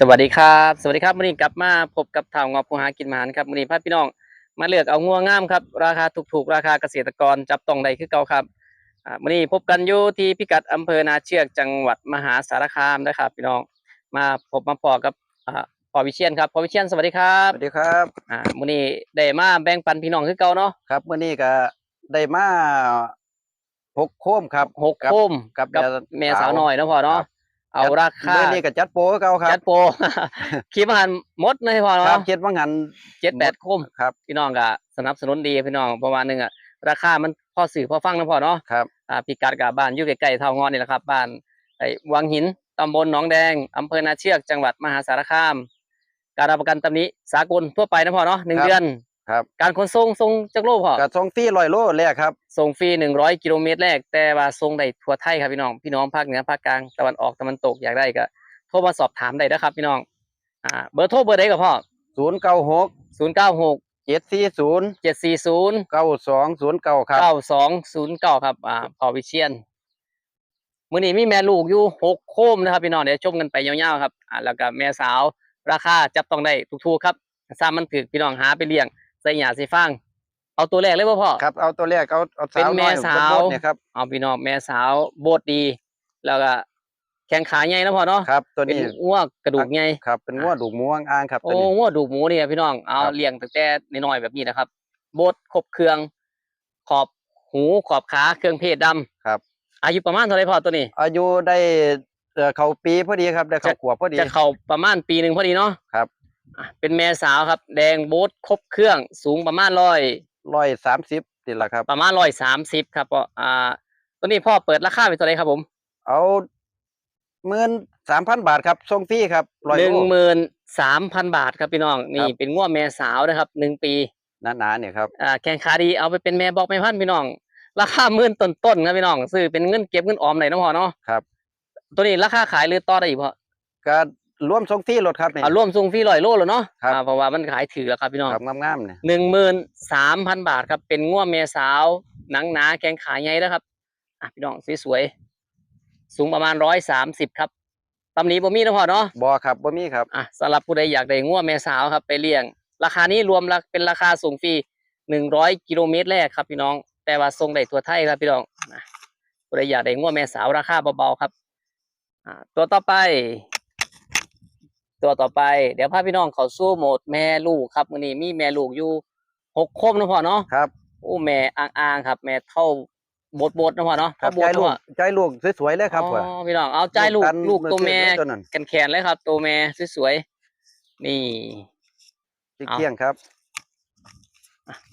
สวัสดีครับสวัสดีครับวันนี้กลับมาพบกับท่าวงอบผู้หากินหมานครับวันนี้พาพี่น้องมาเลือกเอางัวงามครับราคาถูกๆ ราคาเกษตรกรจับต้องได้คือเก่าครับอ่าวันนี้พบกันอยู่ที่พิกัดอำเภอนาเชือกจังหวัดมหาสารคามนะครับ พี่น้องมาพบมาพอกับอ่าพ่อวิเชียนครับพ่อวิเชียนสวัสดีครับสวัสดีครับอ่าวันนี้ได้มาแบ่งปันพี่น้องคือเก่าเนาะครับเมื่อนี้ก็ได้มาหกโคมครับหกกับโคมกับกับแม่แม่สาวน้อยเนาะพ่อเนาะครับ เอาราคาเมื่อนี้ก็จัดโปรคือเก่าครับจัดโปรคิดมาหันหมดเลยพ่อครัเนาะบเจ็ดว่างหันเจ็ดแปดโคมครับพี่น้องก็สนับสนุนดีพี่น้องประมาณหนึงอะราคามันพอสื่อพอฟังนะพอเนาะครับอ่าพิกัดกับบ้านอยู่ใกล้ๆเท่างอนนี่แหละครับ บ้านไอ้วังหินตำบลหนองแดงอำเภอนาเชือกจังหวัดมหาสารคาม การรับประกันตำหนี้สากลทั่วไปนะพ่อเนาะหนึ่งครับเดือน ครับ การขนส่งส่งจากโลกพ่อกับทรงที่ลอยโลแรกครับส่งฟรีหนึ่งร้อยกิโลเมตรแรก แต่ว่าส่งได้ทั่วไทยครับพี่น้อง พี่น้องภาคเหนือภาคกลางตะวันออกตะวันตกอยากได้ก็โทรมาสอบถามได้นะครับ พี่น้อง อ่า เบอร์โทรเบอร์ใดกับพ่อศูนย์เก้าหกศูนย์เก้าหกเจ็ดสี่ศูนย์เจ็ดสี่ศูนย์เก้าสองศูนย์เก้าครับเก้าสองศูนย์เก้าครับ อ่าพอวิเชียนมื้อนี้มีแม่ลูกอยู่หกโคมนะครับพี่น้องเดี๋ยวชมกันไปยาวๆครับอ่าแล้วก็แม่สาวราคาจับต้องได้ถูกๆครับซ้ำมันถือพี่น้องหาไปเลี้ยงใส่หยาใส่ฟางเอาตัวแรกเลยบ่พ่อ ครับเอาตัวแรกเอาเอาเป็นสาวแม่น้อยสาว บดๆเนี่ยครับเอาพี่น้องแม่สาวโบดดี แล้วก็แข้งขาใหญ่นะพ่อเนาะครับ ตัวเป็นนี้อ้วกกระดูกใหญ่ครับเป็นง้วดูกหมูอ่างๆครับตัวโอ้นี้ งัวดูกหมูนี่ครับพี่น้องเอาครับ เลี้ยงตั้งแต่น้อยๆแบบนี้นะครับ โบดครบเครื่อง ขอบหูขอบขาเครื่องเพศดำครับ อายุประมาณเท่าไหรพ่อตัวนี้ อายุได้เอ่อเขาปีพอดีครับได้เขาขวบพอดี จะเข้าประมาณปีหนึ่งพอดีเนาะครับอะ เป็นแม่สาวครับ แดงโบ๊ทครบเครื่องสูงประมาณร้อยร้อยสามสิบนี่แหละครับ ประมาณร้อยสามสิบครับพ่ออ่าตัวนี้พ่อเปิดราคาไปเท่าไหรครับผม เอาหมื่นสามพันบาทครับส่งฟรีครับร้อยหนึ่งโลหมื่นสามพันบาทครับพี่น้องนี่ครับเป็นง้วแม่สาวนะครับหนึ่งปีหนาๆเนี่ยครับอ่าแข่งขาดีเอาไปเป็นแม่บอกแม่พันธุ์พี่น้อง ราคาหมื่นต้นๆครับพี่น้องซื้อเป็นเงินเก็บเงินออมไหนอยเนาะพ่อเนาะครับ ตัวนี้ราคาขายหรือต่อได้อีกพ่อก็ ร่วมส่งฟรีรถครับนี่เอาร่วมส่งฟรีร้อยโลแล้วเนาะครับ อ่าเพราะว่ามันขายถือแล้วครับพี่น้องครับงามๆเนี่ยหนึ่งหมื่นสามพันบาทครับ เป็นง่วเมสาว หนังหนาแข็งขาใหญ่แล้วครับ อะพี่น้องสวยๆสูงประมาณร้อยสามสิบครับตำหนี้บ่มีนะพ่อเนาะ บอครับบ่มีครับ อะสำหรับผู้ใดอยากได้ง่วเมสาวครับ ไปเลี้ยง ราคานี้รวมละเป็นราคาส่งฟรีหนึ่งร้อยกิโลเมตรแรกครับพี่น้อง แต่ว่าส่งได้ทั่วไทยครับพี่น้องนะผู้ใดอยากได้ง่วแม่สาวราคาเบาๆครับ อ่าตัวต่อไป ตัวต่อไปเดี๋ยวพาพี่น้องเขาสู้โหมดแม่ลูกครับมื้อนี้มีแม่ลูกอยู่หกคมนะพ่อเนาะครับโอ้แม่อ่างๆครับ แม่เท่าบดบดๆนะพ่อเนาะครับเท่าบใจดลูกเนาะใจลูกสวยๆเลยครับอ๋ว่ะอพี่น้องเอาใจลูกกันลูกตัวแม่เอตัวนั้นกันแขนๆเลยครับ ตัวแม่สวยๆนี่ที่เอาเที่ยงครับ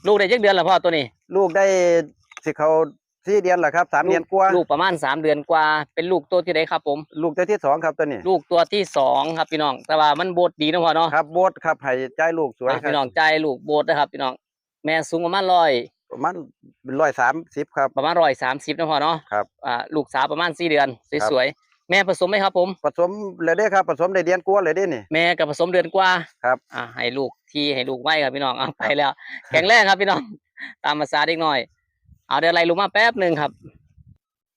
ลูกได้จักเดือนแล้วพ่อตัวนี้ ลูกได้สิเขา สี่เดือนแหละครับสามเดือนกว่าลูกประมาณสามเดือนกว่า เป็นลูกตัวที่ไหนครับ ผม ลูกตัวที่สองครับตัวนี้ ลูกตัวที่สองครับพี่น้อง แต่ว่ามันโบดดีนะพ่อเนาะครับโบดครับให้ใจลูกสวยอะครัพี่น้องใจลูกโบดนะครับ พี่น้อง แม่สูงประมาณร้อยประมาณร้อยสามสิบครับประมาณร้อยสามสิบนะพ่อเนาะครับอ่าลูกสาวประมาณสี่เดือนครับสวยๆแม่ผสมไหมครับผม ผสมเลยได้ครับผสมได้เดือนกว่าเลยได้นี่แม่กับผสมเดือนกว่าครับอ่าให้ลูกที่ให้ลูกไว้ครับพี่น้องเอาไปแล้ว แข็งแรงครับพี่น้อง ตามภาษาเด็กน้อย เอาเดี๋ยวไล่ลูกมาแป๊บหนึ่งครับ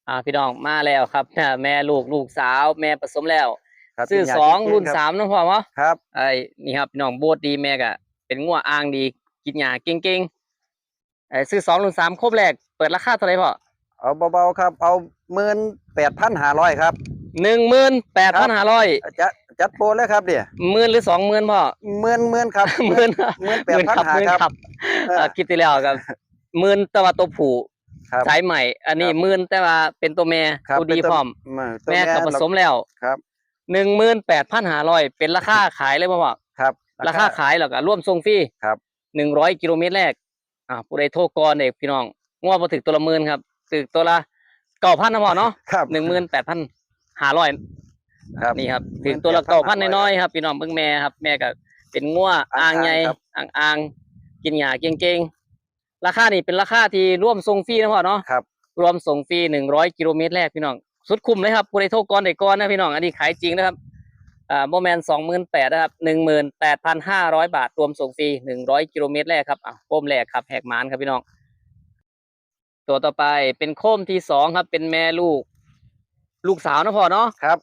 อ่าพี่น้องมาแล้วครับแม่ลูกลูกสาว แม่ผสมแล้วครับซื้อเป็นยาสองกิรุ่นคบสามนะพ่อวะครับไอ้นี่ครับพี่น้องโบดดีแม่กะเป็นงัวอ่างดีกินหญ้าเก่งๆไอ้ซื้อสองรุ่นสามครบแรกเปิดราคาเท่าไหร่พ่อเอาเบาๆครับ เอาหมื่นแปดพันห้าร้อยครับหนึ่งหมื่นแปดพันห้าร้อยจัดจัดโปรเลยครับเนี่ยหมื่นหรือสองหมื่นพ่อหมื่นหมื่นครับหมื่นหมื่นหแปดมื่นพันครับห้าหมื่นครับครับเออเอ่อคิดที่แล้วครับ หมื่นแต่ว่าตัวผู้ครับ สายใหม่ อันนี้ครับหมื่นแต่ว่าเป็นตัวแม่ครับตัวดีเป็นพร้อมตัวแม่กับผสมแล้วครับ หนึ่งหมื่นแปดพันห้าร้อยเป็นราคาขายเลยพ่อครับ ราคาขายแล้วก็ร่วมส่งฟรีครับ หนึ่งร้อยกิโลเมตรแรก อ่าผู้ใดโทรก่อนเด็กพี่น้องงวดมาถึงตัวละหมื่นครับถึงตัวละเก้าพันนะพ่อเนาะ ครับ หนึ่งหมื่นแปดพันห้าร้อยครับนี่ครับถึงตัวละเก้าพัน18,500น้อยๆครับพี่น้องเบิ่งแม่ครับ แม่ก็เป็นงัวอ่างๆอ่างใหญ่ครับ อ่างอ่างๆกินหญ้าเก่งๆ ราคานี่เป็นราคาที่ร่วมส่งฟรีนะพ่อเนาะครับรวมส่งฟรีหนึ่งร้อยกิโลเมตรแรกพี่น้อง สุดคุ้มเลยครับผู้ใดโทรก่อนได้ก่อนนะพี่น้อง อันนี้ขายจริงนะครับ อ่าโมแมนสองหมื่นแปดนะครับหนึ่งหมื่นแปดพันห้าร้อยบาท รวมส่งฟรีหนึ่งร้อยกิโลเมตรแรกครับอะโคมแรกครับแหกหมานครับพี่น้อง ตัวต่อไปเป็นโคมที่สองครับ เป็นแม่ลูก ลูกสาวนะพ่อเนาะครับ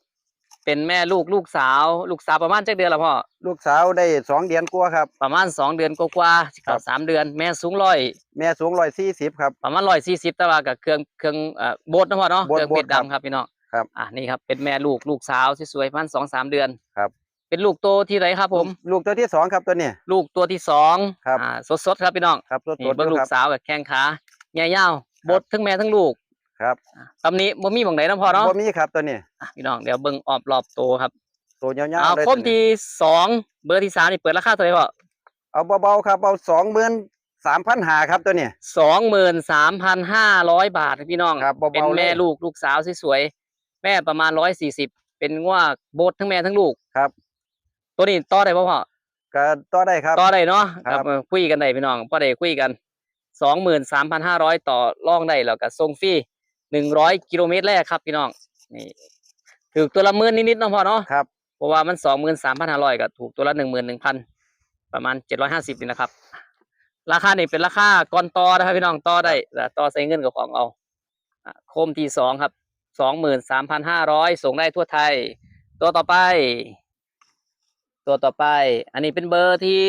เป็นแม่ลูกลูกสาว ลูกสาวประมาณจักเดือนละพ่อลูกสาวได้สองเดือนกว่าครับ ประมาณสองเดือนกว่าๆสิครัเข้าบสามเดือน แม่สูงร้อยแม่สูงร้อยสี่สิบครับ ประมาณร้อยสี่สิบแต่ว่ากับเครื่องเครื่องเอ่อโบดนะพ่อเนาะโบ๊ทเครื่องเพชรโบ๊ทครับดำครับพี่น้องครับ อะนี่ครับเป็นแม่ลูกลูกสาวสวยๆประมาณสองสามเดือนครับเป็นลูกโตที่ไรครับผม ลูกตัวที่สองครับตัวนี้ ลูกตัวที่สองครับ อ่าสดๆครับพี่น้องครับตัวนี่ตัวเบิ้งลูคกรับสาวกับแข้งขาใหญ่ยาวบดทั้งแม่ทั้งลูก ครับอะตำหนี้บ่มีบ่งไหนนะพ่อเนาะบ่มีครับตัวนี้อะพี่น้องเดี๋ยวเบิ้งออบรอบโตครับตัวยาวเอาๆเลยคมที่สองเบอร์ที่สามนี่เปิดราคาเท่าไหร่พ่อเอาเบาๆครับเอาสองหมื่นสามพันหาครับตัวนี้ สองหมื่นสามพันห้าร้อยบาทครับพี่น้องครับเป็นเบาๆแม่เลย ลูกลูกสาวสวยๆแม่ประมาณร้อยสี่สิบเป็นง่วโบดทั้งแม่ทั้งลูก ครับตัวนี้ต่อได้ป่ะพ่อ ก็ต่อได้ครับ ต่อได้เนาะครับเออคุยกันได้พี่น้องพอได้คุยกันสองหมื่นสามพันห้าร้อยต่อรองได้แล้วก็ส่งฟรี หนึ่งร้อยกิโลเมตรแรกครับพี่น้องนี่ถูกตัวละหมื่นนิดๆเนาะพ่อเนาะครับเพราะว่ามันสองหมื่นสามพันห้าร้อยก็ถูกตัวละหนึ่งหมื่นหนึ่งพันประมาณเจ็ดร้อยห้าสิบนี่นะครับ ราคานี่เป็นราคาก่อนต่อนะครับพี่น้องต่อได้แต่ต่อใส่เงินกับของเอาอะโคมที่สองครับสองหมื่นสามพันห้าร้อยส่งได้ทั่วไทย ตัวต่อไป ตัวต่อไป อันนี้เป็นเบอร์ที่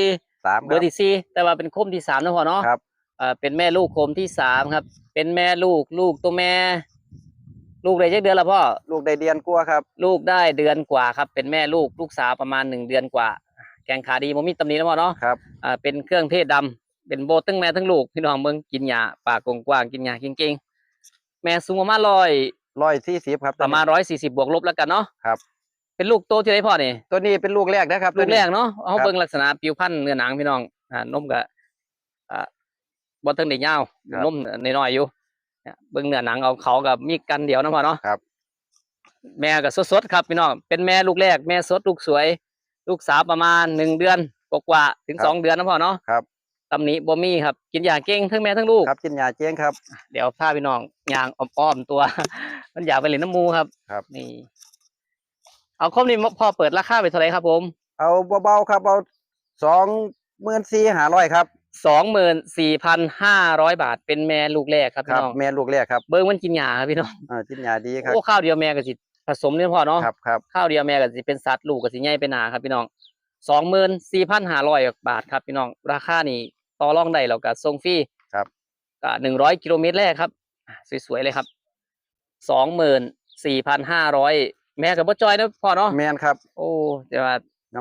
สามเบอร์ที่สี่แต่ว่าเป็นโคมที่สามนะพ่อเนาะครับ เอ่อเป็นแม่ลูกโคมที่สามครับ เป็นแม่ลูกลูกตัวแม่ ลูกได้จักเดือนละพ่อ ลูกได้เดือนกว่าครับ ลูกได้เดือนกว่าครับ เป็นแม่ลูกลูกสาวประมาณหนึ่งเดือนกว่า แกงขาดีมมีตำหนินะพ่อเนาะครับอ่าเป็นเครื่องเทศดำเป็นโบทตั้งแม่ทั้งลูกพี่น้องเมืองกินหญ้าปากกว้างๆกินหญ้าเก่งๆแม่สูงประมาณร้อยร้อยสี่สิบครับประมาณร้อยสี่สิบบวกลบแล้วกันเนาะครับเป็นลูกโตที่ไหนพ่อนี่ตัวนี้เป็นลูกแรกนะครับลูตัวกนี้แรกเนาะเอาครับเบิ่งลักษณะผิวพรรณเนื้อหนังพี่น้องอ่านมกับอ่า บ่ถึงได้ยาวครับนมน้อยๆอยู่เนี่ยเบิ่งเนื้อหนังเอาเขากับมีกันเดียวนะพ่อเนาะ ครับ แม่ก็สดๆครับพี่น้อง เป็นแม่ลูกแรกแม่สดลูกสวย ลูกสาวประมาณหนึ่งเดือนกว่าๆถึงสองเดือนนะพ่อเนาะครับ ตำหนิบ่มีครับ กินยาเก่งทั้งแม่ทั้งลูก ครับกินยาเจ้งครับ เดี๋ยวพาพี่น้องยางอ้อมๆตัว มันอยากไปเล่นน้ำมูครับครับ นี่ เอาครบนี่พ่อเปิดราคาไปเท่าไหร่ครับผมเอาเบาๆครับเอาสองหมื่นสี่หาร้อยครับ สองหมื่นสี่พันห้าร้อยบาท เป็นแม่ลูกแรกครับคพี่รับน้องแม่ลูกแรกครับเบิ้งมันกินหญ้าครับพี่น้องอ่ากินยาดีครับโอ้ข้าวเดียวแม่ก็สิผสมเนี่ยพ่อเนาะครับครับข้าวเดียวแม่ก็สิเป็นสัตว์ลูกก็สิใหญ่เป็นหนาครับพี่น้องสองหมื่นสี่พันห้าร้อยบาทครับพี่น้องราคานี่ต่อรองได้แล้วก็ส่งฟรีครับก็หนึ่งร้อยกิโลเมตรแรกครับอะสวยๆเลยครับสองหมื่นสี่พันห้าร้อยแม่กับพ่อจอยนะพ่อเนาะแมนครับโอ้แต่ว่า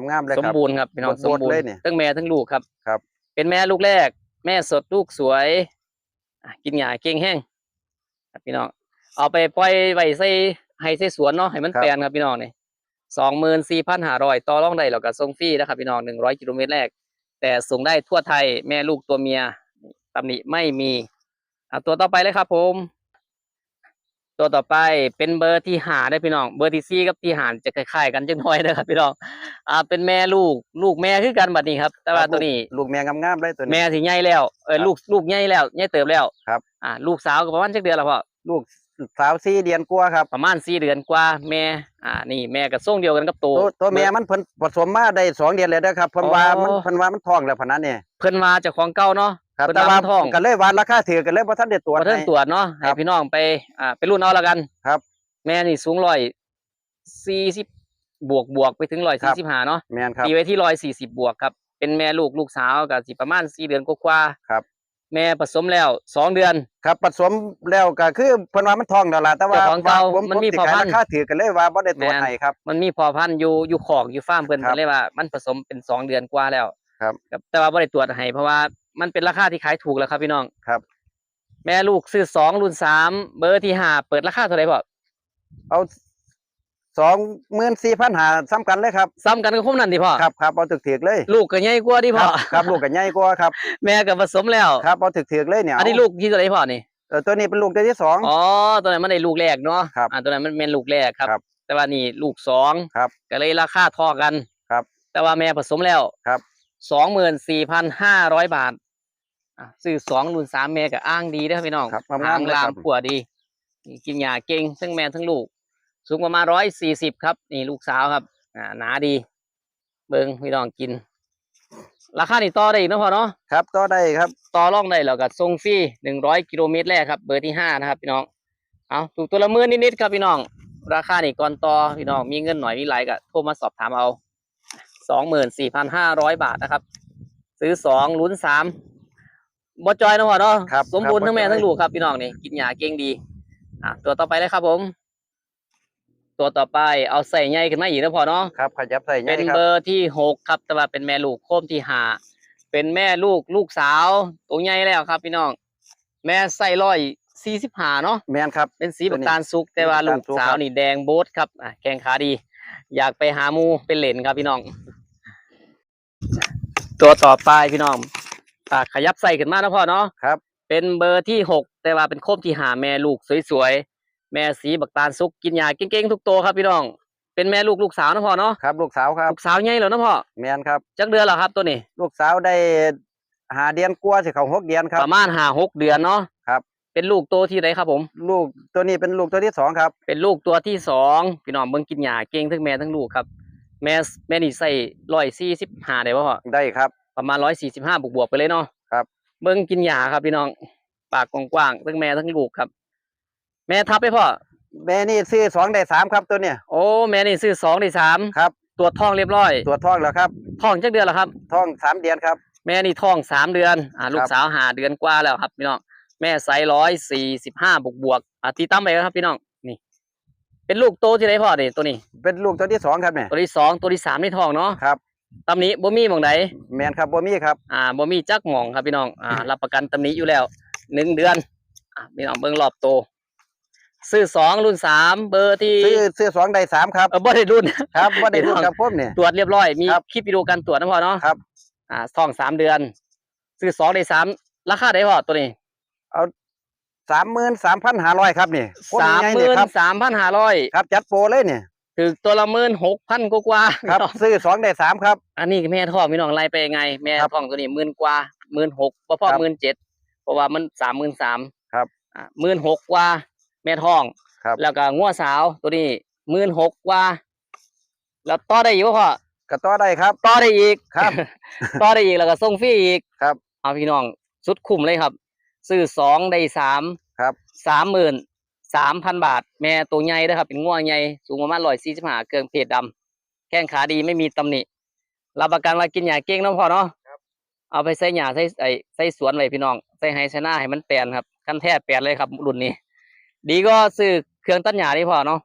งามๆเลยสคมรับ บูรณ์ครับพี่น้องบสดมๆบูรเลยณ์เนี่ยทั้งแม่ทั้งลูกครับครับ เป็นแม่ลูกแรก แม่สดลูกสวยอะกินหญ้าเก่งแห้งครับพี่น้องเอาไปปล่อยไว้ใส่ให้ใส่สวนเนาะให้มันครับแปลนครับพี่น้องนี่สองหมื่นสี่พันห้าร้อยต่อรองได้แล้วก็ส่งฟรีนะครับพี่น้องหนึ่งร้อยกิโลเมตรแรก แต่ส่งได้ทั่วไทยแม่ลูกตัวเมียตำหนิไม่มีอะตัวต่อไปเลยครับผม ตัวต่อไปเป็นเบอร์ที่หาได้พี่น้อง เบอร์ที่สี่กับที่หารจะคล้ายๆกันจังน้อยนะครับพี่น้อง อ่า เป็นแม่ลูก ลูกแม่คือกันบัดนี้ครับ แต่ว่าครับตัวนี้ ลูกแม่งามๆเลยตัวนี้ แม่สิใหญ่แล้ว เออครับลูกลูกใหญ่แล้วใหญ่เติบแล้ว ครับ อ่า ลูกสาวก็ประมาณจักเดือนแล้วพ่อ ลูกสาวสี่เดือนกว่าครับ ประมาณสี่เดือนกว่าแม่ อ่า นี่แม่ก็ส่งเดียวกันกับตัวตัวตัวแม่มันเพิ่นผสมมาได้สองเดือนเลยนะครับเพิ่นว่ามันเพิ่นว่ามันท้องแล้วพะนั้นเนี่ยเพิ่นมาจากของเก่าเนาะ ครับเพิ่นแต่ว่าว่ามันท้องก็เลยว่าราคาถือกันเลยบ่ทันได้ตรวจบ่เทิงให้ตรวจเนาะให้ครับพี่น้องไปอ่าไปรุ่นเอาละกันครับ แม่นี่สูงร้อยสี่สิบบวกบวกไปถึงร้อยครัสี่บสิบห้าเนาะแม่นครับตีไว้ที่ร้อยสี่สิบบวกครับ เป็นแม่ลูกลูกสาวกับสิประมาณสี่เดือนกว่าๆครับ แม่ผสมแล้วสองเดือนครับผสมแล้วก็คือเพิ่นว่ามันท้องแล้วล่ะแต่ว่าเจ้าของเก่าผมมันมีผสิพอขายพันธุ์ราคาถือกันเลยว่าบ่ได้ตรวจแม่นให้ครับ มันมีพอพันธุ์อยู่อยู่ขอกอยู่ฟาร์มเพิ่นครับเพิ่นเลยว่า มันผสมเป็นสองเดือนกว่าแล้วครับแต่ว่าบ่ได้ตรวจให้เพราะว่า มันเป็นราคาที่ขายถูกแล้วครับพี่น้องครับ แม่ลูกซื้อสองรุ่นสามเบอร์ที่ห้าเปิดราคาเท่าไหร่พ่อเอาสองหมื่นสี่พันหาซ้ำกันเลยครับซ้ำกันกับพวกนั้นดิพ่อครับครับเอาถึกๆเลย ลูกก็ใหญ่กว่าดิคพ่รัอบครับลูกก็ใหญ่กว่าครับ แม่ก็ผสมแล้วครับเอาถึกๆเลยเนี่ยอันนี้ลูกที่เท่าไหร่พ่อนี่เออตัวนี้เป็นลูกตัวที่สองอ๋อตัวนั้นมันได้ลูกแรกเนาะครับอ่าตัวนั้นมันเป็นลูกแรกครับครับแต่ว่านี่ลูกสองครับก็เลยราคาเท่อกันครับ แต่ว่าแม่ผสมแล้วครับสองหมื่นสี่พันห้าร้อยบาท อะซื้อสองรุ่นสามแม่ก็อ้างดีเด้อครับพี่น้องครับหางงามๆเลยลาคมรับขัวดีนี่กินยาเก่งทั้งแม่ทั้งลูก สูงประมาณร้อยสี่สิบครับ นี่ลูกสาวครับอ่าหนาดี เบิ้งพี่น้องกิน ราคานี่ต่อได้อีกเนาะพ่อเนาะ ครับต่อได้ครับ ต่อรองได้แล้วก็ส่งฟรีหนึ่งร้อยกิโลเมตรแรกครับ เบอร์ที่ห้านะครับพี่น้อง เอาถูกตัวละหมื่นนิดๆครับพี่น้อง ราคานี่ก่อนต่อพี่น้องมีเงินหน่อยมีหลายก็โทรมาสอบถามเอาสองหมื่นสี่พันห้าร้อยบาทนะครับ ซื้อสองลุ้นสาม บอจอยนะพ่อเนาะครับสมบูรณ์ครับทั้งแม่บ่จอยทั้งลูกครับพี่น้องนี่กินหญ้าเก่งดี อะตัวต่อไปเลยครับผม ตัวต่อไปเอาใส่ใหญ่ขึ้นมาอีกนะพ่อเนาะครับขยับใส่เป็นครัเบอร์ที่หกครับ แต่ว่าเป็นแม่ลูกโคมที่ห้าเป็นแม่ลูกลูกสาวตัวใหญ่แล้วครับ พี่น้อง แม่ใส่ร้อยสี่สิบห้าเนาะแมนครับ เป็นสีตับัวกนี้ตาลสุกแต่ว่าสีลูบักกตาลสุกสาวครับนี่แดงโบดครับอะแกงขาดี อยากไปหาหมูเป็นเหรนครับพี่น้อง ตัวต่อไปพี่น้อง อะขยับใส่ขึ้นมานะพ่อเนาะครับ เป็นเบอร์ที่หกแต่ว่าเป็นโคมที่หาแม่ลูกสวยๆ แม่สีบักตาลสุกกินยาเก่งๆทุกตัวครับพี่น้อง เป็นแม่ลูกลูกสาวนะพ่อเนาะครับลูกสาวครับลูกสาวใหญ่แล้วนะพ่อแมนครับจักเดือนแล้วครับตัวนี้ ลูกสาวได้หาเดือนกว่าสิเขาหกเดือนครับประมาณห้าหกเดือนเนาะครับ เป็นลูกโตที่ไหนครับผม ลูกตัวนี้เป็นลูกตัวที่สองครับ เป็นลูกตัวที่สองพี่น้องเบิ่งกินหญ้าเก่งทั้งแม่ทั้งลูกครับ แม่แม่นี่ใส่ร้อยสี่สิบห้าได้ป่ะพ่อได้ครับ ประมาณร้อยสี่สิบห้าบวกบวกๆไปเลยเนาะครับ เบิ่งกินหญ้าครับพี่น้อง ปากกว้างๆทั้งแม่ทั้งลูกครับ แม่ทับไปพ่อ แม่นี่ซื้อสองได้สามครับตัวเนี้ยโอ้แม่นี่ซื้อสองได้สามครับ ตรวจท้องเรียบร้อย ตรวจท้องแล้วครับ ท้องจักเดือนแล้วครับ ท้องสามเดือนครับ แม่นี่ท้องสามเดือน อ่าลูคกรับสาวหาเดือนกว่าแล้วครับพี่น้อง แม่ไซส์ร้อยสี่สิบห้าบวกบวกๆอะตีตั้มไปแล้วครับพี่น้อง นี่ เป็นลูกโตที่ไหนพ่อนี่ตัวนี้ เป็นลูกตัวที่สองครับเนี่ยตัวที่สองตัวที่สามในท้องเนาะ ครับ ตำหนี้บ่มีหมองใดแมนครับบ่มีครับอ่าบ่มีจักหมองครับพี่น้องอ่ารับประกันตำหนี้อยู่แล้วหนึ่งเดือนอ่าพี่น้องเบิ่งรอบโตซื้อสองรุ่นสามเบอร์ที่ซื้อซื้อสองได้สามครับเออบ่ได้รุ่น ครับบ่ได้พี่น้ลูองกครับผมเนี่ยตรวจเรียบร้อยมีครับ คลิปวิดีโอการตรวจนะพ่อเนาะครับ อ่าท้องสามเดือน ซื้อสองได้สามราคาได้พ่อตัวนี้สามหมื่นสามพันห้าร้อยครับนี่ผมสามใญ่หๆมื่นครับสามพันห้าร้อยครับจัดโปรเลยเนี่ย ถึงตัวละหมื่นหกพันกว่าๆครับพี่น้องซื้อสองได้สามครับ อันนี้แม่ท้องพี่น้องไล่ไปยังไง แม่ครับท้องตัวนี้หมื่นกว่าหมื่นหกพอพอครับหมื่นเจ็ดเพราะว่ามันสามหมื่นสามครับอ่าหมื่นหกกว่าแม่ท้องครับ แล้วก็งัวสาวตัวนี้หมื่นหกกว่า แล้วต่อได้อีกบ่พ่อก็ต่อได้ครับ ต่อได้อีกครับ ต่อได้อีกแล้วก็ส่งฟรีอีกครับเอาพี่น้องสุดคุ้มเลยครับ ซื้อสองได้สามครับสามหมื่น สามพันบาท แม่ตัวใหญ่นะครับ เป็นง่วงใหญ่สูงประมาณร้อยสี่สิบห้าเกินเพจดำแข้งขาดีไม่มีตำหนิรับประกันว่ากินหญ้าเก่งเนาะพ่อเนาะเอาไปใส่หญ้าใส่ไอ้ใส่สวนไว้พี่น้องใส่ไฮชนะให้มันแปลนครับขั้นแท้แปลนเลยครับรุ่นนี้ ดีก็ซื้อเครื่องตัดหญ้าดีพอเนาะ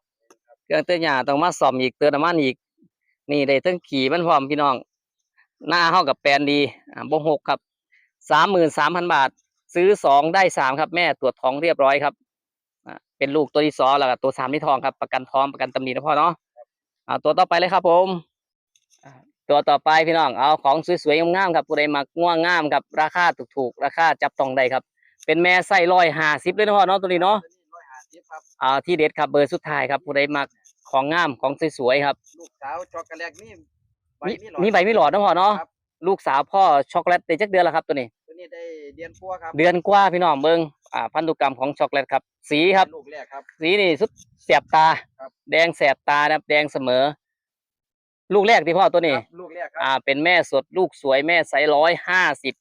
เครื่องตัดหญ้าต้องมาซ่อมอีกเติมน้ำมันอีก นี่ได้ทั้งขี่มันพร้อมพี่น้อง หน้าเข้ากับแปลนดีอ่าบ่หกครับสามหมื่นสามพันบาท ซื้อสองได้สามครับ แม่ตรวจท้องเรียบร้อยครับอ่า เป็นลูกตัวที่สองแล้วก็ตัวสามที่ท้องครับ ประกันท้องประกันตำหนินะพ่อเนาะอ่าตัวต่อไปเลยครับ ผมอ่าตัวต่อไปพี่น้องเอาของสวยๆงามๆครับผู้ใดมักง่วงงามครับราคาถูกๆราคาจับต้องได้ครับ เป็นแม่ไส้ร้อยห้าสิบเลยนะพ่อเนาะตัวนี้เนาะอ่าที่เด็ดครับเบอร์สุดท้ายครับผู้ใดมักของงามของสวยๆครับ ลูกสาวช็อกโกแลตนี่มีมีใบมีหลอดนะพ่อเนาะครับลูกสาวพ่อช็อกโกแลตได้จักเดือนแล้วครับตัวนี้ตัวนี้ได้เดือนกว่าครับเดือนกว่าพี่น้องเบิง อ่าพันธุกรรมของช็อกโกแลตครับ สีครับ ลูกแรกครับ สีนี่สุดแสบตา ครับ แดงแสบตานะครับ แดงเสมอ ลูกแรกที่พ่อตัวนี้ ครับลูกแรกครัอ่าเป็นแม่สดลูกสวยแม่ไซร้อยห้าสิบ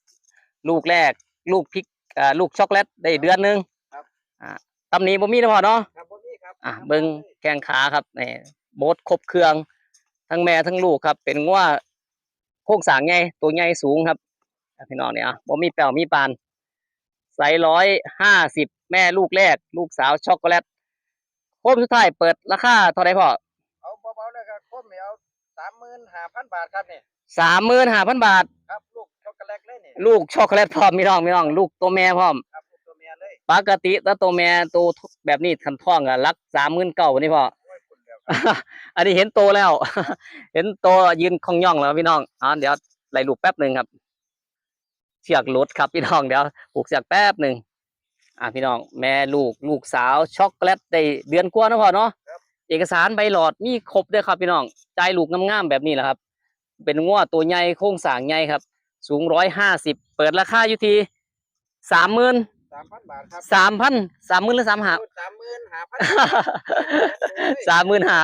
ลูกแรก ลูกพริกอ่าลูกช็อกโกแลตได้เดือนหนึงครับอ่าตำหนี้บ่มีนะพ่อเนาะ ครับบ่มีครับอะเบิ้งแข้งขาครับนี่โบดครบเครื่อง ทั้งแม่ทั้งลูกครับ เป็นงัวโคกสร้างใหญ่ตัวใหญ่สูงครับอะพี่น้องเนี่ยอะบ่มีแป้วมีปาน ไซร้อยห้าสิบแม่ลูกแรก ลูกสาวช็อกโกแลตโคมสุดท้ายเปิดราคาเท่าไหร่พ่อเอาเบาๆเลยครับผมนี่เอาสามหมื่นห้าพันบาทครับนี่สามหมื่นห้าพันบาทครับลูกช็อกโกแลตเลยนี่ลูกช็อกโกแลตพร้อมพี่น้องพี่น้อง ลูกตัวแม่พร้อมครับลูกตัวเมียเลยปกติแล้วตัวแม่ตัวแบบนี้คันท้องอะรักสามหมื่นเก้านี่พ่อโอ้ยคุณแล้วอันนี้เห็นโตแล้ว เห็นโตยืนคองย่องแล้วพี่น้องอ่าเดี๋ยวไล่ลูกแป๊บหนึ่งครับเชือกหลุดครับพี่น้องเดี๋ยวผูกเชือกแป๊บหนึ่งอ่าพี่น้องแม่ลูกลูกสาวช็อกโกแลตได้เดือนกว่านะพ่อเนาะเอกสารใบหลอดมีครบด้วยครับพี่น้องใจายลูกงามๆแบบนี้แหละครับ เป็นง้วตัวใหญ่โค้งสร้างใหญ่ครับ สูงร้อยห้าสิบเปิดราคาอยู่ที่สามหมื่นสามพันบาทครับสามพันสามหมื่นหรือสามหาสามหมื่นห้าพันสามหมื่นหา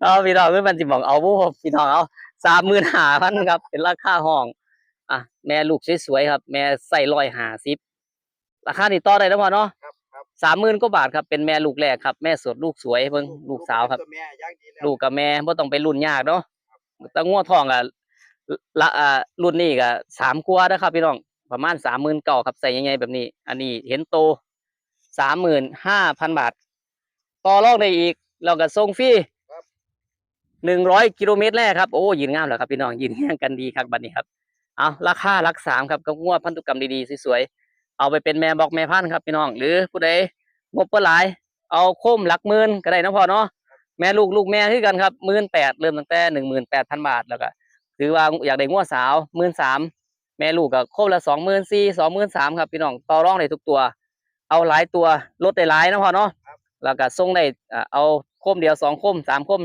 เอาพี่น้องเพื่อนจิบอกเอาผู้พี่น้องเอาสามหมื่นหาพันครับ เป็นราคาห้อง อะแม่ลูกสวยๆครับ แม่ใส่ร้อยหาสิบราคานี่ต่อได้แล้วพอเนาะครับครับสามหมื่นกว่าบาทครับเป็นแม่ลูกแรกครับ แม่สดลูกสวยเบิ่งลูกสาวครับ ตัวแม่ย่างดีแล้วลูกกับแม่บ่ต้องไปรุ่นยากเนาะแต่งัวทองอะละอ่ารุ่นนี้ก็สามกว่านะครับพี่น้องประมาณสามหมื่นเก่าครับใส่ยังไงแบบนี้ อันนี้เห็นโตสามหมื่นห้าพันบาท ต่อรองได้อีกเราก็ส่งฟรีหนึ่งร้อยกิโลเมตรแรกครับ โอ้ยินงามแล้วครับพี่น้องยินแย่งกันดีครับบัดนี้ครับ เอาราคารักสามครับกับงัวพันธุกรรมดีๆสวยๆเอาไปเป็นแม่บอกแม่พันธุ์ครับพี่น้อง หรือผู้ใดงบเปิหลาย เอาโคมหลักหมื่นก็ได้นะพ่อเนาะแม่ลูกลูกแม่คือกันครับหมื่นแปดเริ่มตั้งแต่หนึ่งหมื่นแปดพันบาทแล้วก็ถือว่าอยากได้งัวสาวหมื่นสามแม่ลูกก็โคมละสองหมื่นสี่สองหมื่นสามครับพี่น้องต่อรองได้ทุกตัว เอาหลายตัวลดได้หลายนะพ่อเนาะแล้วก็ส่งได้อ่าเอาโคมเดียวสองโคมสามโคม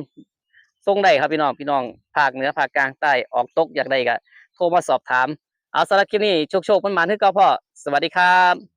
ส่งได้ครับพี่น้องพี่น้องภาคเหนือภาคกลางใต้ออกตกอยากได้ก็ โทรมาสอบถาม เอาสารบคลิปนี้โชคโชคมันมาที่เก้าพ่อ สวัสดีครับ